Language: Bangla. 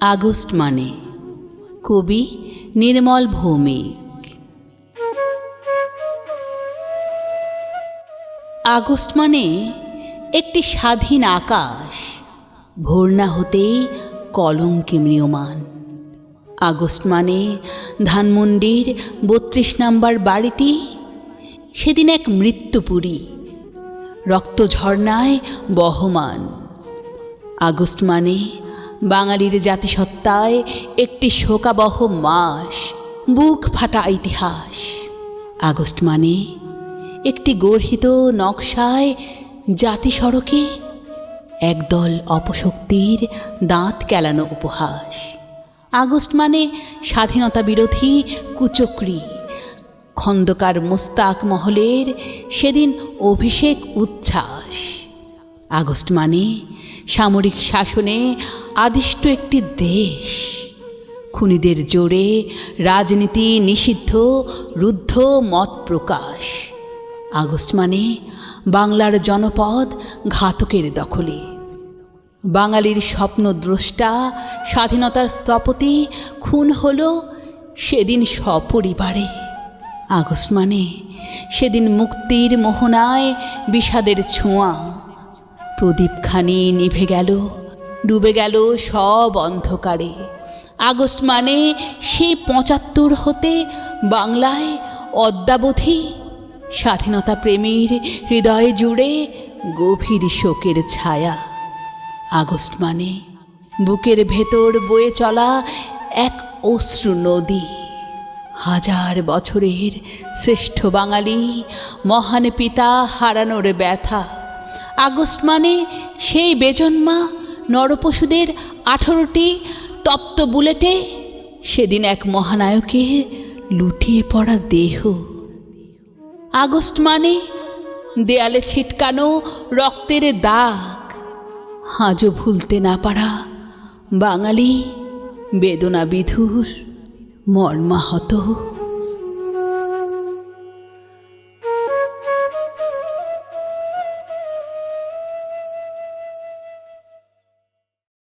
আগস্ট মানে। কবি নির্মল ভৌমিক। আগস্ট মানে একটি স্বাধীন আকাশ। ভোর না হতেই কলঙ্কে ম্রিয়মান। আগস্ট মানে ধানমন্ডির বত্রিশ নাম্বার বাড়িটি। সেদিন এক মৃত্যুপুরী। রক্ত ঝর্ণায় বহমান। আগস্ট মানে বাঙালির জাতিসত্তায় একটি শোকাবহ মাস, বুক ফাটা ইতিহাস। আগস্ট মানে একটি গর্হিত নকশায় জাতি সড়কে একদল অপশক্তির দাঁত কেলানো উপহাস। আগস্ট মানে স্বাধীনতা বিরোধী কুচক্রি। খন্দকার মোস্তাক মহলের সেদিন অভিষেক উচ্ছ্বাস। আগস্ট মানে সামরিক শাসনে আদিষ্ট একটি দেশ। খুনিদের জোরে রাজনীতি নিষিদ্ধ, রুদ্ধ মত প্রকাশ। আগস্ট মানে বাংলার জনপদ ঘাতকের দখলে। বাঙালির স্বপ্নদ্রষ্টা, স্বাধীনতার স্থপতি খুন হল সেদিন সপরিবারে। আগস্ট মানে সেদিন মুক্তির মোহনায় বিষাদের ছোঁয়া। প্রদীপখানি নিভে গেল, ডুবে গেল সব অন্ধকারে। আগস্ট মানে সেই পঁচাত্তর হতে বাংলায় অদ্যাবধি স্বাধীনতা প্রেমীর হৃদয় জুড়ে গভীর শোকের ছায়া। আগস্ট মানে বুকের ভেতর বয়ে চলা এক অশ্রু নদী। হাজার বছরের শ্রেষ্ঠ বাঙালি, মহান পিতা হারানোর ব্যথা। আগস্ট মানে সেই বেজন্মা নরপশুদের আঠারোটি তপ্ত বুলেটে সেদিন এক মহানায়কের লুটিয়ে পড়া দেহ। আগস্ট মানে দেয়ালে ছিটকানো রক্তের দাগ। হাজো ভুলতে না পারা বাঙালি বেদনা বিধুর মর্মাহত।